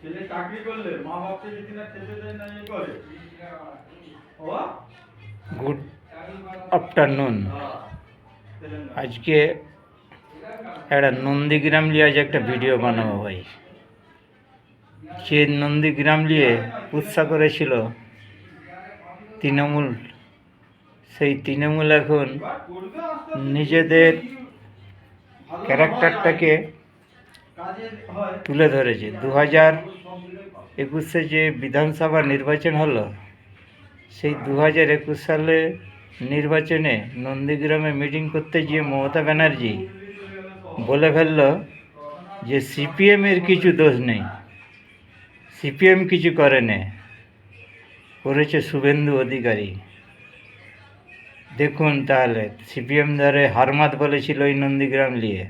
ছেলে চাকরি করলে মা বাপকে যদি না খেতে দেয় না ইয়ে করে। ও গুড আফটারনুন আজকে একটা নন্দীগ্রাম নিয়ে আজ একটা ভিডিও বানাবো ভাই। যে নন্দীগ্রাম নিয়ে উৎসাহ করেছিল তৃণমূল সেই তৃণমূল এখন। নিজেদের ক্যারেক্টারটাকে তুলে ধরেছে দু হাজার। একুশে যে বিধানসভা নির্বাচন হলো, সেই দু হাজার একুশ সালে নির্বাচনে নন্দীগ্রামে মিটিং করতে গিয়ে মমতা ব্যানার্জি বলে ফেলল যে সিপিএমের কিছু দোষ নেই সিপিএম কিছু করে নে, করেছে শুভেন্দু অধিকারী দেখুন তাহলে সিপিএম ধরে হারমাত বলেছিল ওই নন্দীগ্রাম নিয়ে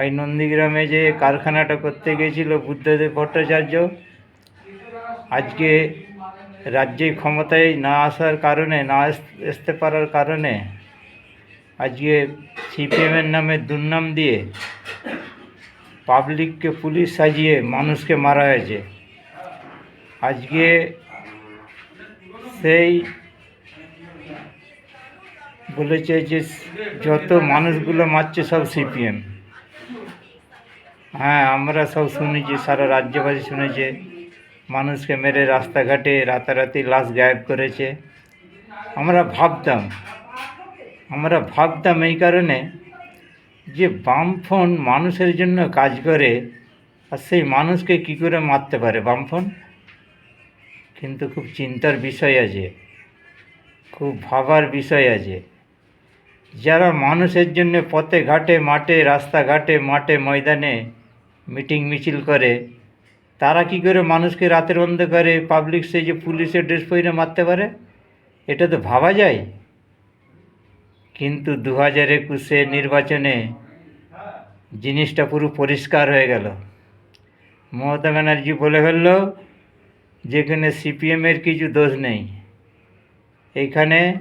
এই নন্দীগ্রামে যে কারখানাটা করতে গিয়েছিল বুদ্ধদেব ভট্টাচার্য, আজকে রাজ্যে ক্ষমতায় না আসার কারণে, না আস- আসতে পারার কারণে আজকে সিপিএমের নামে দুর্নাম দিয়ে পাবলিককে পুলিশ সাজিয়ে মানুষকে মারা হয়েছে। আজকে সেই বলেছে যে যত মানুষগুলো মারছে সব সিপিএম। হ্যাঁ আমরা সব শুনেছি, সারা রাজ্যবাসী শুনেছে। মানুষকে মেরে রাস্তাঘাটে রাতারাতি লাশ গায়েব করেছে। আমরা ভাবতাম আমরা ভাবতাম এই কারণে যে বামফোন মানুষের জন্য কাজ করে, আর সেই মানুষকে কি করে মারতে পারে বামফোন কিন্তু খুব চিন্তার বিষয় আছে, খুব ভাবার বিষয় আছে। যারা মানুষের জন্য পথে ঘাটে, মাঠে, রাস্তাঘাটে, মাঠে, ময়দানে মিটিং মিছিল করে। তারা কি করে মানুষকে রাতের অন্ধকারে পাবলিক সে যে পুলিশের ড্রেস পরে মারতে পারে? এটা তো ভাবা যায়। কিন্তু দু হাজার একুশে নির্বাচনে জিনিসটা পুরো পরিষ্কার হয়ে গেল। মমতা ব্যানার্জি বলে ফেলল, যেখানে সিপিএমের কিছু দোষ নেই। এইখানে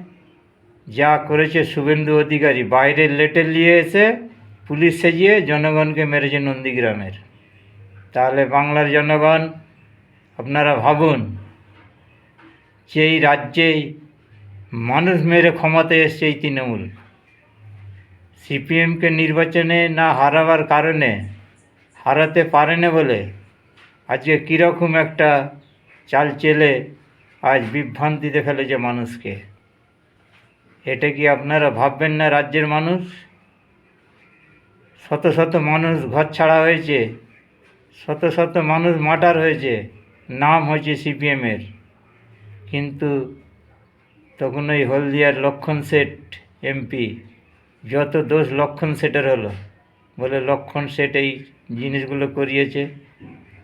যা করেছে শুভেন্দু অধিকারী, বাইরের লেটের নিয়ে এসে পুলিশ সেজিয়ে জনগণকে মেরেছে নন্দীগ্রামের। তাহলে বাংলার জনগণ, আপনারা ভাবুন যে এই রাজ্যেই মানুষ মেরে ক্ষমতায় এসছে এই তৃণমূল, সিপিএমকে নির্বাচনে না হারাবার কারণে, হারাতে পারে না বলে আজকে কীরকম একটা চাল চেলে আজ বিভ্রান্তিতে ফেলেছে মানুষকে। এটা কি আপনারা ভাববেন না রাজ্যের মানুষ? শত শত মানুষ ঘর ছাড়া হয়েছে, শত শত মানুষ মার্ডার হয়েছে, নাম হয়েছে সিপিএমের। কিন্তু তখন ওই হলদিয়ার লক্ষণ শেঠ এমপি, যত দোষ লক্ষণ শেঠের হলো, বলে লক্ষণ শেঠ এই জিনিসগুলো করিয়েছে,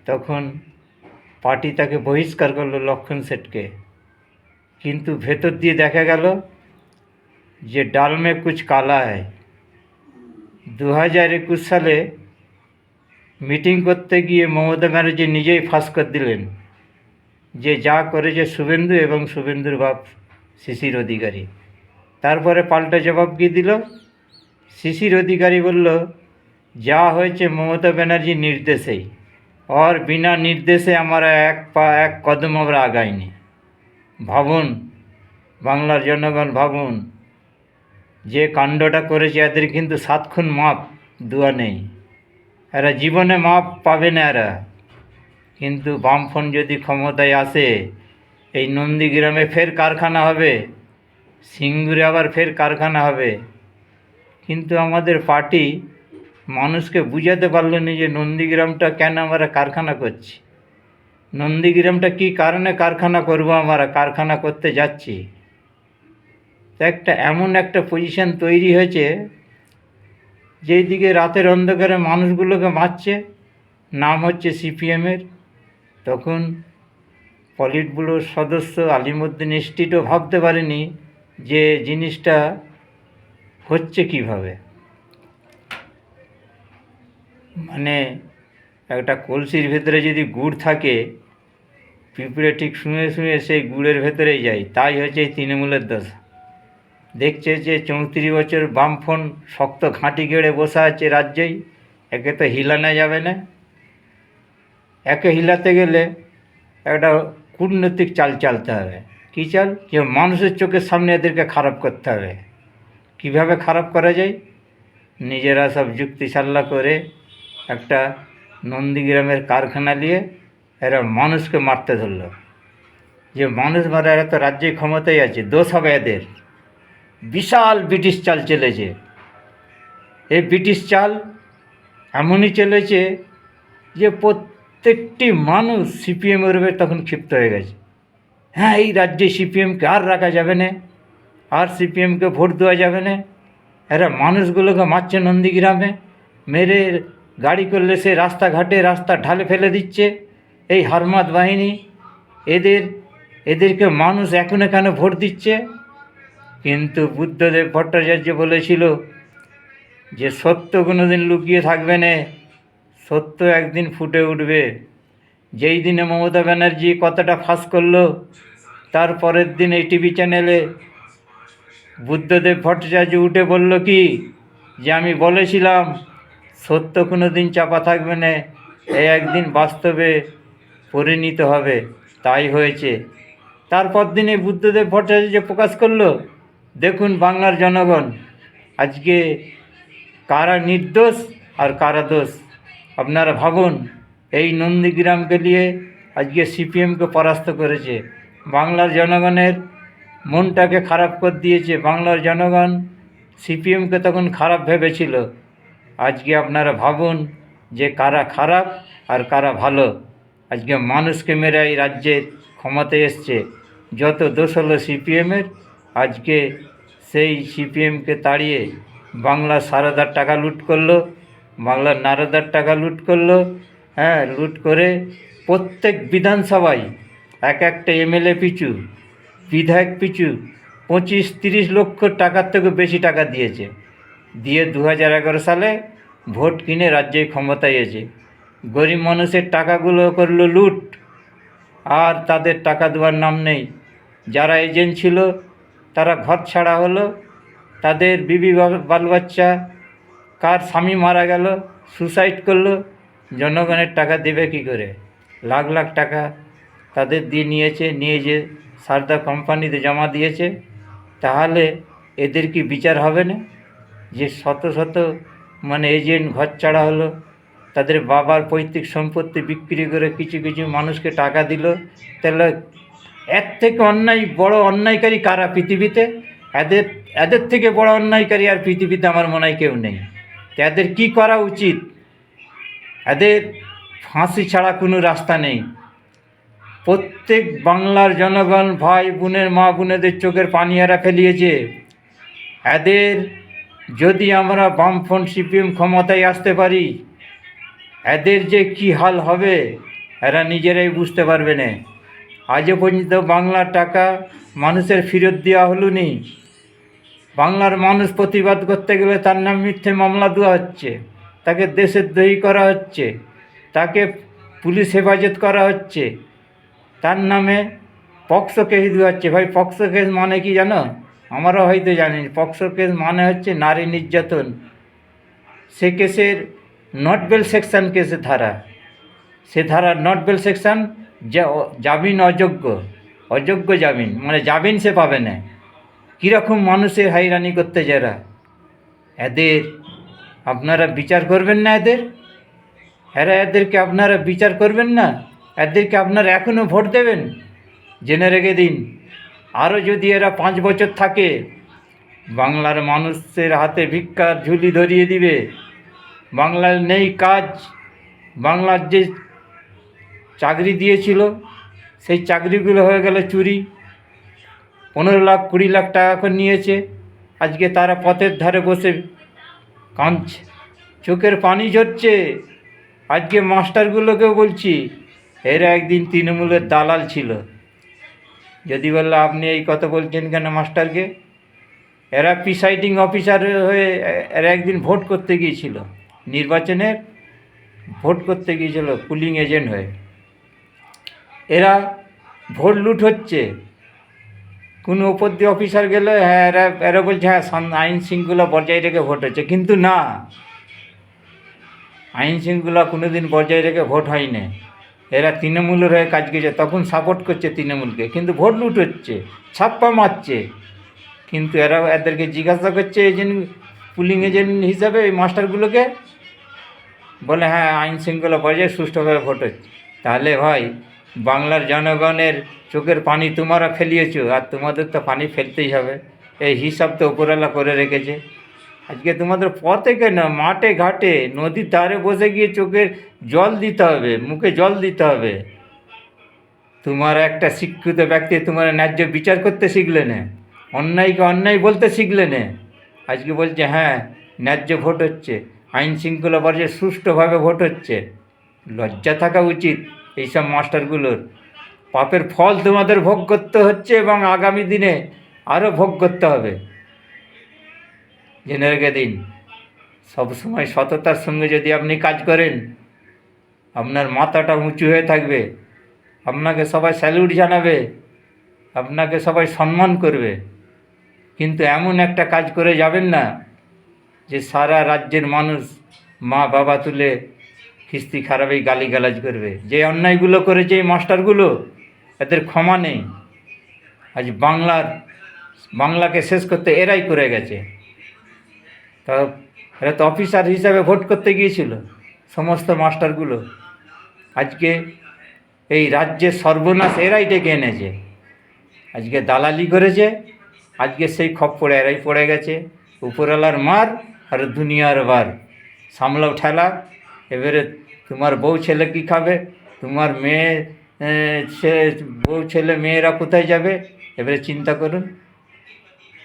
তখন পার্টি তাকে বহিষ্কার করল লক্ষণ শেঠকে। কিন্তু ভেতর দিয়ে দেখা গেল যে ডাল মে কুছ কালা হয়। দু হাজার একুশ সালে মিটিং করতে গিয়ে মমতা ব্যানার্জি নিজেই ফাঁস করে দিলেন যে যা করেছে শুভেন্দু এবং শুভেন্দুর বাপ শিশির অধিকারী। তারপরে পাল্টা জবাব কি দিল? শিশির অধিকারী বলল, যা হয়েছে মমতা ব্যানার্জি নির্দেশেই আর বিনা নির্দেশে আমরা এক পা, এক কদম আমরা আগাইনি। ভাবুন, বাংলার জনগণ, ভাবুন। যে কাণ্ডটা করেছে, এদের কিন্তু সাতক্ষণ মাপ দেওয়া নেই। এরা জীবনে মাপ পাবে না এরা। কিন্তু বামফ্রন্ট যদি ক্ষমতায় আসে, এই নন্দীগ্রামে ফের কারখানা হবে, সিঙ্গুরে আবার ফের কারখানা হবে। কিন্তু আমাদের পার্টি মানুষকে বুঝাতে পারল না যে নন্দীগ্রামটা কেন আমরা কারখানা করছি। নন্দীগ্রামটা কী কারণে কারখানা করব আমরা? কারখানা করতে যাচ্ছি। তো একটা এমন একটা পজিশন তৈরি হয়েছে, যেই দিকে রাতের অন্ধকারে মানুষগুলোকে মারছে। নাম হচ্ছে সিপিএমের তখন পলিট ব্যুরোর সদস্য আলিমুদ্দিন স্টিটও ভাবতে পারেনি যে জিনিসটা হচ্ছে কীভাবে। মানে একটা কলসির ভেতরে যদি গুড় থাকে, পিঁপড়ে ঠিক শুয়ে শুয়ে সেই গুড়ের ভেতরেই যায়। তাই হচ্ছে এই তৃণমূলের দশা। দেখছে যে চৌত্রিশ বছর বামফোন শক্ত ঘাঁটি গেড়ে বসে আছে রাজ্যেই, একে তো হিলানো যাবে না। একে হিলাতে গেলে একটা কূটনৈতিক চাল চালতে হবে। কী চাল? যে মানুষের চোখের সামনে এদেরকে খারাপ করতে হবে। কীভাবে খারাপ করা যায়? নিজেরা সব যুক্তি সাল্লা করে একটা নন্দীগ্রামের কারখানা নিয়ে এরা মানুষকে মারতে ধরলো। যে মানুষ মারা এরা তো রাজ্যে ক্ষমতায় আছে, দোষ হবে এদের। বিশাল ব্রিটিশ চাল চলেছে। এই ব্রিটিশ চাল এমনই চলেছে যে প্রত্যেকটি মানুষ সিপিএমের উপরে তখন ক্ষিপ্ত হয়ে গেছে। হ্যাঁ এই রাজ্যে সিপিএমকে আর রাখা যাবে না, আর সিপিএমকে ভোট দেওয়া যাবে না। এরা মানুষগুলোকে মারছে নন্দীগ্রামে, মেরে গাড়ি করলে সে রাস্তাঘাটে রাস্তা ঢালে ফেলে দিচ্ছে। এই হারমাত বাহিনী, এদের, এদেরকে মানুষ এখন এখানে ভোট দিচ্ছে? কিন্তু বুদ্ধদেব ভট্টাচার্য বলেছিল যে সত্য কোনো দিন লুকিয়ে থাকবে না, সত্য একদিন ফুটে উঠবে। যেই দিনে মমতা ব্যানার্জি কথাটা ফাঁস করল, তার পরের দিন এই টিভি চ্যানেলে বুদ্ধদেব ভট্টাচার্য উঠে বলল কি? যে আমি বলেছিলাম, সত্য কোনো দিন চাপা থাকবে না এই একদিন বাস্তবে পরিণত হবে। তাই হয়েছে। তারপর দিনে বুদ্ধদেব ভট্টাচার্য প্রকাশ করল দেখুন বাংলার জনগণ, আজকে কারা নির্দোষ আর কারা দোষ, আপনারা ভাবুন, এই নন্দীগ্রামকে নিয়ে আজকে সিপিএমকে পরাস্ত করেছে। বাংলার জনগণের মনটাকে খারাপ করে দিয়েছে। বাংলার জনগণ সিপিএমকে তখন খারাপ ভেবেছিল। আজকে আপনারা ভাবুন যে কারা খারাপ আর কারা ভালো। আজকে মানুষকে মেরে এই রাজ্যের ক্ষমতায় এসছে। যত দোষ হলো সিপিএমের আজকে সেই সিপিএমকে তাড়িয়ে বাংলা সারদার টাকা লুট করল বাংলার নারদার টাকা লুট করল হ্যাঁ লুট করে প্রত্যেক বিধানসভায় এক একটা এমএলএ পিছু, বিধায়ক পিছু পঁচিশ তিরিশ লক্ষ টাকার থেকে বেশি টাকা দিয়েছে। দিয়ে দু হাজার এগারো সালে ভোট কিনে রাজ্যে ক্ষমতায় এসে গরিব মানুষের টাকাগুলো করল লুট, আর তাদের টাকা দেওয়ার নাম নেই। যারা এজেন্ট ছিল তারা ঘর ছাড়া হলো, তাদের বিবি বাল বাচ্চা কার স্বামী মারা গেল সুসাইড করল, জনগণের টাকা দেবে কি করে? লাখ লাখ টাকা তাদের দিয়ে নিয়েছে, নিয়ে যে সারদা কোম্পানিতে জমা দিয়েছে, তাহলে এদের কি বিচার হবে না? যে শত শত মানে এজেন্ট ঘর ছাড়া হলো, তাদের বাবার পৈতৃক সম্পত্তি বিক্রি করে কিছু কিছু মানুষকে টাকা দিল, তাহলে এর থেকে অন্যায়, বড় অন্যায়কারী কারা পৃথিবীতে? এদের এদের থেকে বড় অন্যায়কারী আর পৃথিবীতে আমার মনে হয় কেউ নেই। এদের কী করা উচিত? এদের ফাঁসি ছাড়া কোনো রাস্তা নেই। প্রত্যেক বাংলার জনগণ ভাই বোনের, মা বোনেদের চোখের পানি এরা ফেলিয়েছে। এদের যদি আমরা বামফ্রন্ট সিপিএম ক্ষমতায় আসতে পারি, এদের যে কি হাল হবে, এরা নিজেরাই বুঝতে পারবে না। আজও পর্যন্ত বাংলার টাকা মানুষের ফেরত দেওয়া হলো নি। বাংলার মানুষ প্রতিবাদ করতে গেলে তার নাম মিথ্যে মামলা দেওয়া হচ্ছে। তাকে দেশের দহি করা হচ্ছে। তাকে পুলিশ হেফাজত করা হচ্ছে। তার নামে পক্সো কেস দেওয়া হচ্ছে। ভাই, পক্সো কেস মানে কি জানো? আমারও হয়তো জানি পক্সো কেস মানে হচ্ছে নারী নির্যাতন। সে কেসের নট বেল সেকশন কেসে ধারা। সে ধারা নট বেল সেকশন জামিন অযোগ্য অযোগ্য জামিন মানে জামিন সে পাবে না। কীরকম মানুষের হাইরানি করতে যারা? এদের আপনারা বিচার করবেন না এদের? এরা এদেরকে আপনারা বিচার করবেন না? এদেরকে আপনারা এখনও ভোট দেবেন? জেনে রেখে দিন। আরও যদি এরা পাঁচ বছর থাকে, বাংলার মানুষের হাতে ভিক্ষার ঝুলি ধরিয়ে দিবে। বাংলার নেই কাজ। বাংলার যে চাকরি দিয়েছিল, সেই চাকরিগুলো হয়ে গেল চুরি। পনেরো লাখ, কুড়ি লাখ টাকা করে নিয়েছে। আজকে তারা পথের ধারে বসে কাঁদছে। চোখের পানি ঝরছে। আজকে মাস্টারগুলোকেও বলছি, এরা একদিন তৃণমূলের দালাল ছিল। যদি বলল আপনি এই কথা বলছেন কেন মাস্টারকে? এরা প্রিসাইডিং অফিসার হয়ে এরা একদিন ভোট করতে গিয়েছিল। নির্বাচনের ভোট করতে গিয়েছিল, পুলিং এজেন্ট হয়ে। এরা ভোট লুট হচ্ছে। কোনো উপর দিয়ে অফিসার গেলে হ্যাঁ এরা এরা বলছে হ্যাঁ আইন শৃঙ্খলা বজায় রেখে ভোট হচ্ছে। কিন্তু না। আইন শৃঙ্খলা কোনো দিন বজায় রেখে ভোট হয় না এরা তৃণমূলের হয়ে কাজ করছে, তখন সাপোর্ট করছে তৃণমূলকে। কিন্তু ভোট লুট হচ্ছে, ছাপ্পা মারছে। কিন্তু এরা এদেরকে জিজ্ঞাসা করছে এজেন্ট, পুলিং এজেন্ট হিসাবে এই মাস্টারগুলোকে। বলে হ্যাঁ আইন শৃঙ্খলা বজায় সুষ্ঠুভাবে ভোট হচ্ছে। তাহলে ভাই বাংলার জনগণের চোখের পানি তোমরা ফেলিয়েছো, আর তোমাদের তো পানি ফেলতেই হবে। এই হিসাব তো উপরওয়ালা করে রেখেছে। আজকে তোমাদের পথে কেন? মাঠে, ঘাটে, নদীর ধারে বসে গিয়ে চোখের জল দিতে হবে, মুখে জল দিতে হবে। তোমার একটা শিক্ষিত ব্যক্তি, তোমার ন্যায্য বিচার করতে শিখলে না। অন্যায়কে অন্যায় বলতে শিখলে না। আজকে বলছে হ্যাঁ ন্যায্য ভোট হচ্ছে। আইন শৃঙ্খলা বজায় সুষ্ঠুভাবে ভোট হচ্ছে। লজ্জা থাকা উচিত। এইসব মাস্টারগুলোর। পাপের ফল তোমাদের ভোগ করতে হচ্ছে এবং আগামী দিনে আরও ভোগ করতে হবে। জেনে রেখে দিন। সবসময় সততার সঙ্গে যদি আপনি কাজ করেন, আপনার মাথাটা উঁচু হয়ে থাকবে, আপনাকে সবাই স্যালুট জানাবে, আপনাকে সবাই সম্মান করবে। কিন্তু এমন একটা কাজ করে যাবেন না যে সারা রাজ্যের মানুষ মা বাবা তুলে খিস্তি খারাপই গালিগালাজ করবে। যে অন্যায়গুলো করেছে এই মাস্টারগুলো, এদের ক্ষমা নেই। আজ বাংলার, বাংলাকে শেষ করতে এরাই করে গেছে। তা, এরা তো অফিসার হিসাবে ভোট করতে গিয়েছিল, সমস্ত মাস্টারগুলো। আজকে এই রাজ্যের সর্বনাশ এরাই ডেকে এনেছে। আজকে দালালি করেছে, আজকে সেই খপ্পড়ে এরাই পড়ে গেছে। উপরওয়ালার মার আর দুনিয়ার বার। সামলাও ঠেলা এবারে তোমার বউ ছেলে কী খাবে? তোমার মেয়ে সে বউ ছেলে মেয়েরা কোথায় যাবে? এবারে চিন্তা করুন।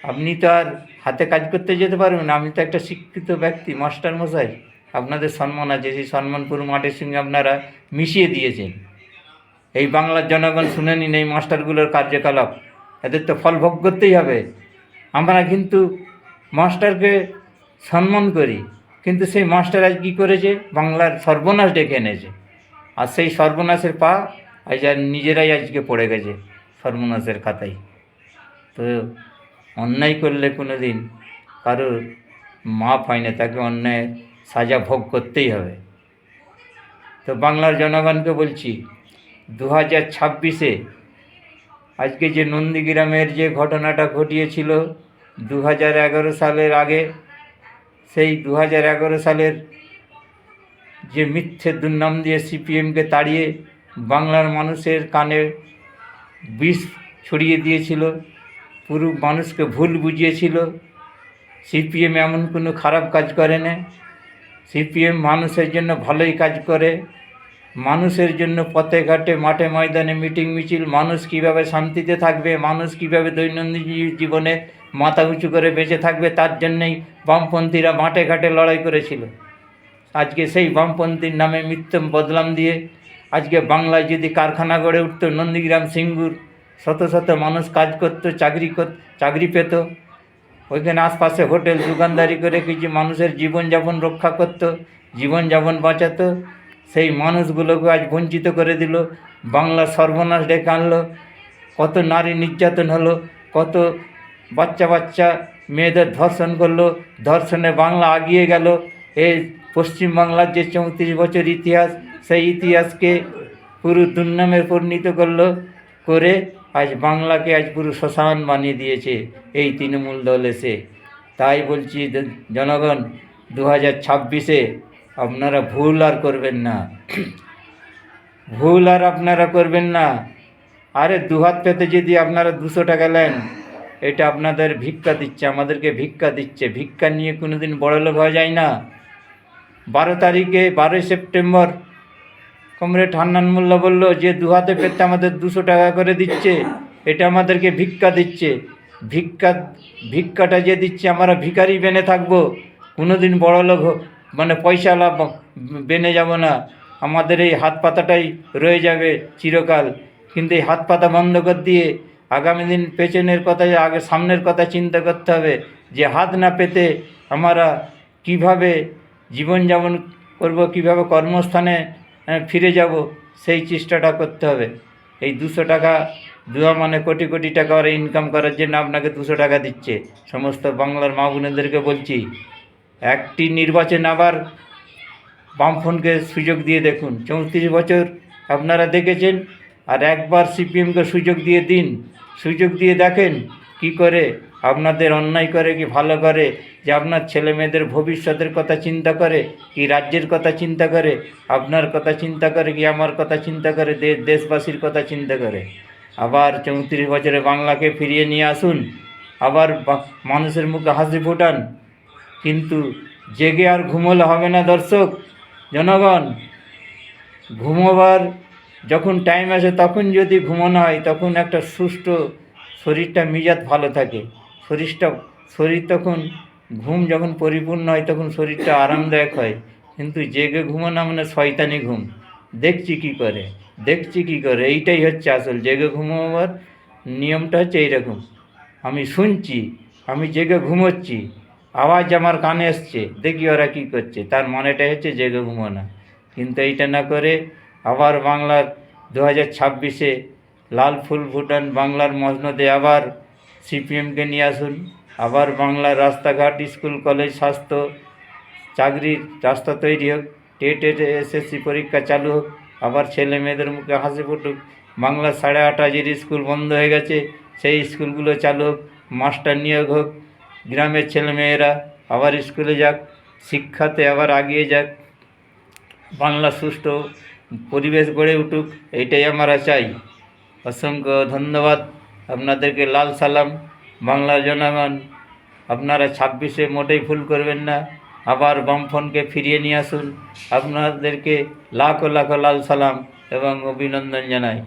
আপনি তো আর হাতে কাজ করতে যেতে পারবেন। আমি তো একটা শিক্ষিত ব্যক্তি, মাস্টার মশাই। আপনাদের সম্মান আছে। সেই সম্মানপুর মাঠের সঙ্গে আপনারা মিশিয়ে দিয়েছেন। এই বাংলার জনগণ শুনে নিন এই মাস্টারগুলোর কার্যকলাপ। এদের তো ফল ভোগ করতেই হবে। আমরা কিন্তু মাস্টারকে সম্মান করি। কিন্তু সেই মাস্টার আজ কী করেছে? বাংলার সর্বনাশ ডেকে এনেছে। আর সেই সর্বনাশের পা আজ আর নিজেরাই আজকে পড়ে গেছে সর্বনাশের খাতায়। তো অন্যায় করলে কোনো দিন কারোর মাপ হয় না, তাকে অন্যায় সাজা ভোগ করতেই হবে। তো বাংলার জনগণকে বলছি দু হাজার ছাব্বিশে আজকে যে নন্দীগ্রামের যে ঘটনাটা ঘটিয়েছিল দু হাজার এগারো সালের আগে সেই দু হাজার এগারো সালের যে মিথ্যে দুর্নাম দিয়ে সিপিএমকে তাড়িয়ে বাংলার মানুষের কানে বিষ ছড়িয়ে দিয়েছিল, পুরো মানুষকে ভুল বুঝিয়েছিল, সিপিএম এমন কোনো খারাপ কাজ করে না। সিপিএম মানুষের জন্য ভালোই কাজ করে, মানুষের জন্য পথে ঘাটে মাঠে ময়দানে মিটিং মিছিল, মানুষ কীভাবে শান্তিতে থাকবে, মানুষ কীভাবে দৈনন্দিন জীবনে মাথা উঁচু করে বেঁচে থাকবে, তার জন্যই বামপন্থীরা মাঠে ঘাটে লড়াই করেছিল। আজকে সেই বামপন্থীর নামে মিথ্যে বদলাম দিয়ে আজকে বাংলায় যদি কারখানা গড়ে উঠতো, নন্দীগ্রাম সিঙ্গুর শত শত মানুষ কাজ করতো, চাকরি কর, চাকরি পেত। ওইখানে আশপাশে হোটেল দোকানদারি করে কিছু মানুষের জীবনযাপন রক্ষা করতো, জীবনযাপন বাঁচাতো। সেই মানুষগুলোকে আজ বঞ্চিত করে দিল। বাংলা সর্বনাশ ডেকে আনলো। কত নারী নির্যাতন হলো, কত বাচ্চা বাচ্চা মেয়েদের ধর্ষণ করল, ধর্ষণে বাংলা আগিয়ে গেল। এই পশ্চিমবাংলার যে চৌত্রিশ বছর ইতিহাস, সেই ইতিহাসকে পুরো দুর্নামে পরিণত করল, করে আজ বাংলাকে আজ পুরো শ্মশান বানিয়ে দিয়েছে এই তৃণমূল দল এসে। তাই বলছি জনগণ দু হাজার ছাব্বিশে আপনারা ভুল আর করবেন না। ভুল আর আপনারা করবেন না। আরে দুহাত পেতে যদি আপনারা দুশো টাকা নেন এটা আপনাদের ভিক্ষা দিচ্ছে, আমাদেরকে ভিক্ষা দিচ্ছে। ভিক্ষা নিয়ে কোনো দিন বড়লোক হওয়া যায় না। বারো তারিখে বারোই সেপ্টেম্বর, কমরেড হান্নান মোল্লা বলল, যে দু হাতে পেতে আমাদের দুশো টাকা করে দিচ্ছে, এটা আমাদেরকে ভিক্ষা দিচ্ছে। ভিক্ষা, ভিক্ষাটা যে দিচ্ছে, আমরা ভিখারি বেনে থাকব। কোনো দিন বড় লোক মানে পয়সা লাভ বেনে যাব না। আমাদের এই হাত পাতাটাই রয়ে যাবে চিরকাল। কিন্তু এই হাত পাতা বন্ধ করে দিয়ে আগামী দিন পেছনের কথা, আগে সামনের কথা চিন্তা করতে হবে যে হাত না পেতে আমরা কীভাবে জীবনযাপন করব, কীভাবে কর্মস্থানে ফিরে যাব, সেই চেষ্টাটা করতে হবে। এই দুশো টাকা দুয়া মানে কোটি কোটি টাকা ওরা ইনকাম করার জন্য আপনাকে দুশো টাকা দিচ্ছে। সমস্ত বাংলার মা বোনেদেরকে বলছি, একটি নির্বাচন আবার বামফোনকে সুযোগ দিয়ে দেখুন। চৌত্রিশ বছর আপনারা দেখেছেন, আর একবার সিপিএমকে সুযোগ দিয়ে দিন। সুযোগ দিয়ে দেখেন, কি করে? আপনাদের অন্যায় করে কি ভালো করে? যে আপনার ছেলে মেয়েদের ভবিষ্যতের কথা চিন্তা করে, কি রাজ্যের কথা চিন্তা করে, আপনার কথা চিন্তা করে, কি আমার কথা চিন্তা করে দেশবাসীর কথা চিন্তা করে? আবার চৌত্রিশ বছরে বাংলাকে ফিরিয়ে নিয়ে আসুন, আবার মানুষের মুখে হাসি ফোটান। কিন্তু জেগে আর ঘুমোলে হবে না দর্শক। জনগণ, ঘুমোবার যখন টাইম আসে, তখন যদি ঘুমানো হয়, তখন একটা সুস্থ শরীরটা মিজাত ভালো থাকে। শরীরটা, শরীর তখন, ঘুম যখন পরিপূর্ণ হয়, তখন শরীরটা আরামদায়ক হয়। কিন্তু জেগে ঘুমানো মানে শয়তানি ঘুম। দেখছি কি করে? দেখছি কি করে? এইটাই হচ্ছে আসল। জেগে ঘুমোবার নিয়মটা হচ্ছে এইরকম। আমি শুনছি, আমি জেগে ঘুমোচ্ছি, আওয়াজ আমার কানে এসছে দেখি ওরা কী করছে। তার মানেটা হচ্ছে জেগে ঘুমানো। কিন্তু এইটা না করে আবার বাংলার দু হাজার ছাব্বিশে লাল ফুল ফুটান বাংলার মসনদে আবার সিপিএমকে নিয়ে আসুন। আবার বাংলার রাস্তাঘাট, স্কুল, কলেজ, স্বাস্থ্য, চাকরির রাস্তা তৈরি হোক টেটের এসএসসি পরীক্ষা চালু হোক, আবার ছেলে মেয়েদের মুখে হাসি ফুটুক। বাংলার সাড়ে আট হাজার স্কুল বন্ধ হয়ে গেছে, সেই স্কুলগুলো চালু হোক, মাস্টার নিয়োগ হোক, গ্রামের ছেলেমেয়েরা আবার স্কুলে যাক, শিক্ষাতে আবার আগিয়ে যাক। বাংলা সুষ্ঠু পরিবেশ গড়ে উঠুক, এইটাই আমরা চাই অসংখ্য ধন্যবাদ আপনাদেরকে, লাল সালাম। বাংলার জনগণ, আপনারা ছাব্বিশে মোটেই ভুল করবেন না। আবার বামফোনকে ফিরিয়ে নিয়ে আসুন। আপনাদেরকে লাখ লাখো লাল সালাম এবং অভিনন্দন জানাই।